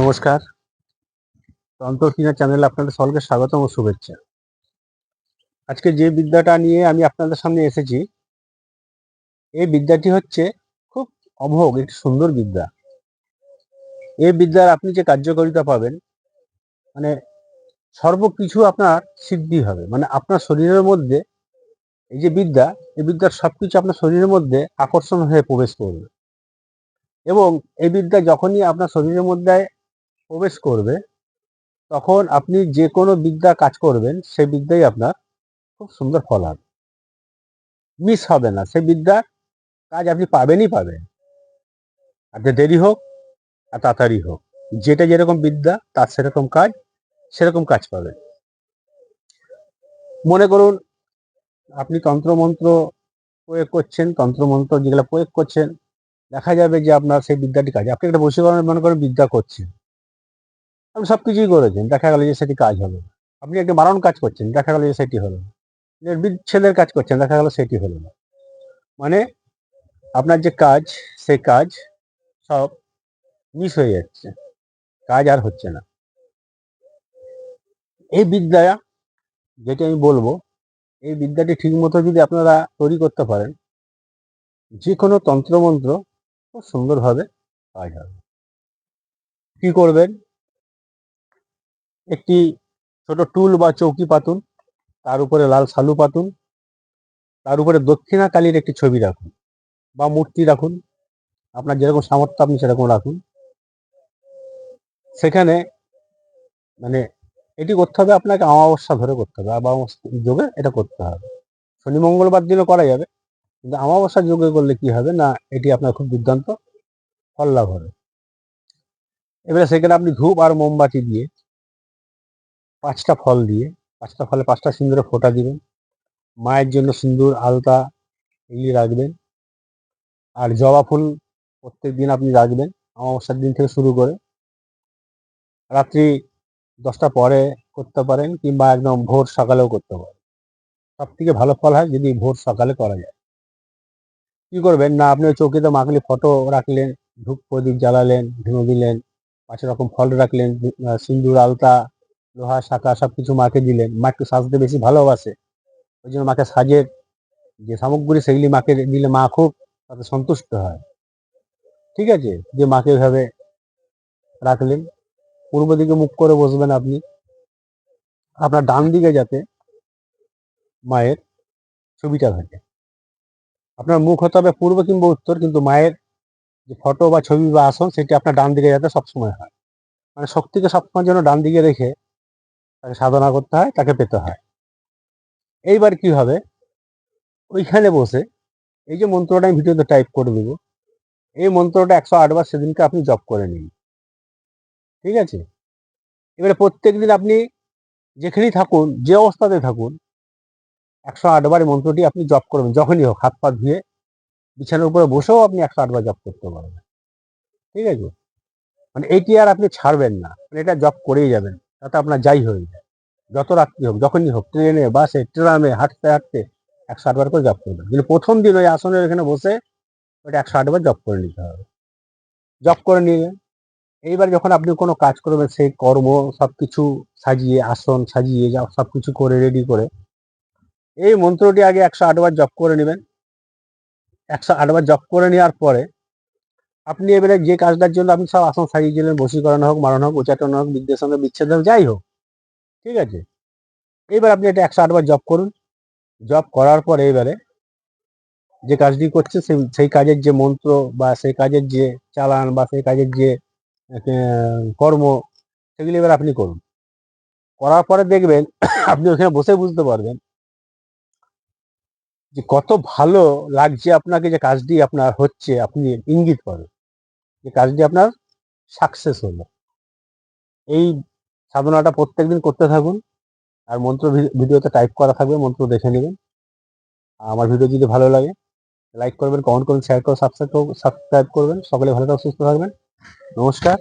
নমস্কার। তন্ত্র কিনা চ্যানেলে আপনাদের সকলকে স্বাগতম ও শুভেচ্ছা। আজকে যে বিদ্যাটা নিয়ে আমি আপনাদের সামনে এসেছি, এই বিদ্যাটি হচ্ছে খুব অমোঘ, একটি সুন্দর বিদ্যা। এই বিদ্যার আপনি যে কার্যকারিতা পাবেন মানে সর্বকিছু আপনার সিদ্ধি হবে। মানে আপনার শরীরের মধ্যে এই যে বিদ্যা, এই বিদ্যার সবকিছু আপনার শরীরের মধ্যে আকর্ষণ হয়ে প্রবেশ করবে। এবং এই বিদ্যা যখনই আপনার শরীরের মধ্যে প্রবেশ করবে, তখন আপনি যে কোনো বিদ্যা কাজ করবেন সেই বিদ্যাই আপনার খুব সুন্দর ফল হবে। মিস হবে না সেই বিদ্যার কাজ আপনি পাবেনই পাবেন। আর যে দেরি হোক, আর তাড়াতাড়ি হোক, যেটা যেরকম বিদ্যা, তার সেরকম কাজ সেরকম কাজ পাবেন। মনে করুন, আপনি তন্ত্রমন্ত্র প্রয়োগ করছেন, তন্ত্রমন্ত্র যেগুলো প্রয়োগ করছেন, দেখা যাবে যে আপনার সেই বিদ্যাটি কাজ, আপনি একটা বসীকরণ মনে করেন বিদ্যা করছেন। আপনি সব কিছুই করেছেন দেখা গেল যে সেটি কাজ হবে আপনি একটা মারণ কাজ করছেন, দেখা গেল যে সেটি হলো বিচ্ছেদের কাজ করছেন, দেখা গেল সেটি হলো না। মানে আপনার যে কাজ, সেই কাজ সব মিস হয়ে যাচ্ছে। কাজ আর হচ্ছে না। এই বিদ্যা যেটি আমি বলব, এই বিদ্যাটি ঠিক মতো যদি আপনারা তৈরি করতে পারেন যে কোনো তন্ত্রমন্ত্র খুব সুন্দরভাবে কাজ হবে। কি করবেন? একটি ছোট টুল বা চৌকি পাতুন, তার উপরে লাল সালু পাতুন, তার উপরে দক্ষিণা কালীর একটি ছবি রাখুন বা মূর্তি রাখুন। আপনার যেরকম সামর্থ্য, আপনি সেরকম রাখুন। সেখানে মানে এটি করতে হবে, আপনাকে অমাবস্যা ধরে করতে হবে, অমাবস্যা যোগে এটা করতে হবে। শনি মঙ্গলবার দিনও করা যাবে, কিন্তু অমাবস্যা যোগে করলে কি হবে না, এটি আপনার খুব দুর্দান্ত ফল লাভ হবে। এবারে সেখানে আপনি ধূপ আর মোমবাতি দিয়ে পাঁচটা ফল দিয়ে, পাঁচটা ফলে পাঁচটা সিন্দুরে ফোঁটা দিবেন। মায়ের জন্য সিন্দুর, আলতা এগুলি রাখবেন। আর জবা ফুল প্রত্যেক দিন আপনি রাখবেন, অমাবস্যার দিন থেকে শুরু করে। রাত্রি দশটা পরে করতে পারেন কিংবা একদম ভোর সকালেও করতে পারেন। সব থেকে ভালো ফল হয় যদি ভোর সকালে করা যায়। কি করবেন? না, আপনি ওই চৌকিতে মাখলে ফটো রাখলেন ধূপ প্রদীপ জ্বালালেন ধুনো দিলেন, পাঁচ রকম ফল রাখলেন সিন্দুর, আলতা লোহা, শাখা সব কিছু মাকে দিলেন। মা একটু সাজতে বেশি ভালোবাসে। ওই জন্য মাকে সাজের যে সামগ্রী সেগুলি মাকে দিলে মা খুব তাতে সন্তুষ্ট হয়। ঠিক আছে? যে মাকে এভাবে রাখলেন। পূর্ব দিকে মুখ করে বসবেন আপনি। আপনার ডান দিকে যাতে মায়ের ছবিটা থাকে। আপনার মুখ হতে হবে পূর্ব কিংবা উত্তর, কিন্তু মায়ের যে ফটো বা ছবি বা আসন, সেটি আপনার ডান দিকে যাতে সবসময় হয়। মানে শক্তিকে সবসময় যেন ডান দিকে রেখে তাকে সাধনা করতে হয়, তাকে পেতে হয়। এইবার কি হবে? ওইখানে বসে এই যে মন্ত্রটা আমি ভিডিওতে টাইপ করে দেবো, এই মন্ত্রটা একশো আটবার সেদিনকে আপনি জপ করে নিন। ঠিক আছে? এবারে প্রত্যেক দিন আপনি যেখানেই থাকুন, যে অবস্থাতে থাকুন, একশো আটবার এই মন্ত্রটি আপনি জপ করবেন, যখনই হোক, হাত পা ধুয়ে বিছানার উপরে বসেও আপনি একশো আটবার জপ করতে পারবেন। ঠিক আছে? মানে এইটি আর আপনি ছাড়বেন না মানে এটা জপ করেই যাবেন। তাতে আপনার যাই হয়ে যায়। যত রাত্রি হোক, যখনই হোক, ট্রেনে, বাসে, ট্রামে হাঁটতে হাঁটতে একশো আটবার করে জব করবেন কিন্তু প্রথম দিন ওই আসনের এখানে বসে ওটা একশো আটবার জব করে নিতে হবে। জব করে নিয়ে এইবার যখন আপনি কোনো কাজ করবেন, সেই কর্ম সব কিছু সাজিয়ে, আসন সাজিয়ে, যা সব কিছু করে রেডি করে, এই মন্ত্রটি আগে একশো আটবার জপ করে নেবেন। একশো আটবার জপ করে নেওয়ার পরে আপনি এবারে যে কাজটার জন্য আপনি সব আসন সাজিয়েছিলেন বসীকরণ হোক মারণ হোক উচ্চাটন হোক বিদ্যের সঙ্গে বিচ্ছেদ হোক, যাই হোক, ঠিক আছে? এইবার আপনি এটা একশো আটবার জব করুন। জব করার পর এবারে যে কাজটি করছে, সেই সেই কাজের যে মন্ত্র বা সেই কাজের যে চালান বা সেই কাজের যে কর্ম, সেগুলি এবার আপনি করুন। করার পরে দেখবেন আপনি ওখানে বসে বুঝতে পারবেন যে কত ভালো লাগছে আপনাকে যে কাজটি আপনার হচ্ছে, আপনি ইঙ্গিত করেন যে কাজটি আপনার সাকসেস হলো। এই সাধনাটা প্রত্যেক দিন করতে থাকুন, আর মন্ত্র ভিডিওতে টাইপ করা থাকবে, মন্ত্র দেখে নেবেন। আমার ভিডিও যদি ভালো লাগে লাইক করবেন কমেন্ট করবেন শেয়ার করবেন সাবস্ক্রাইব সাবস্ক্রাইব করবেন। সকলে ভালো থাকবেন, সুস্থ থাকবেন। নমস্কার।